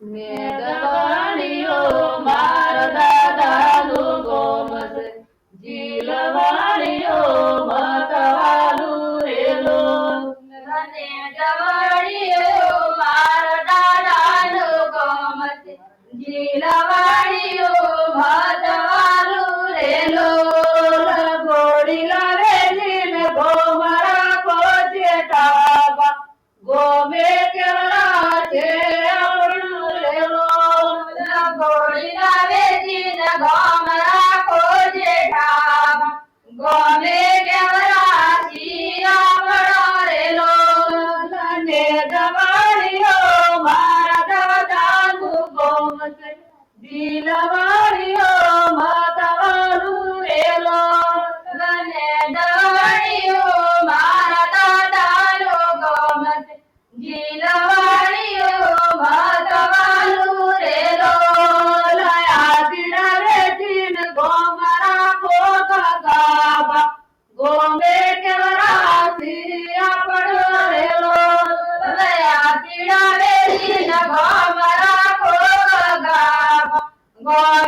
મેઘવાણીઓ મારા દાદાનું ગોમત જીલવાણીઓ મતવાલું રેલો. જવાળીઓ મારા દાદાનું ગોમત જીલવાળીઓ ભાતવાલું ને જવાણીઓ મારા દાદાનું ગોમત દિલવાળીઓ માતાવાનું રેલો મને દવાળીઓ મારા દાદાનો ગોમત જીલવાળીઓ Bye.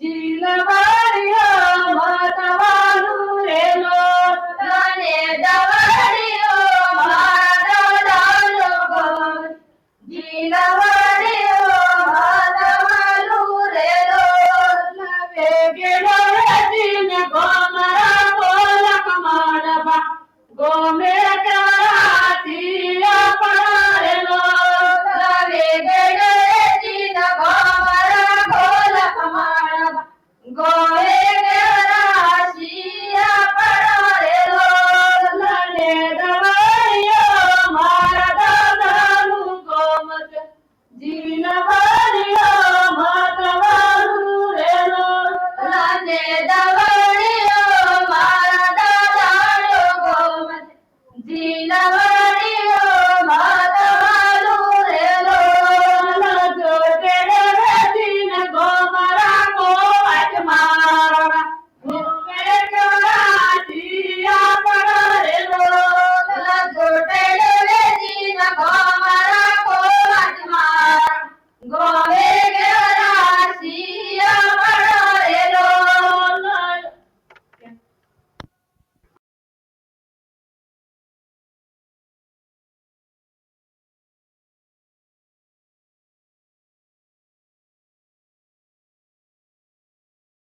जिलवा ne da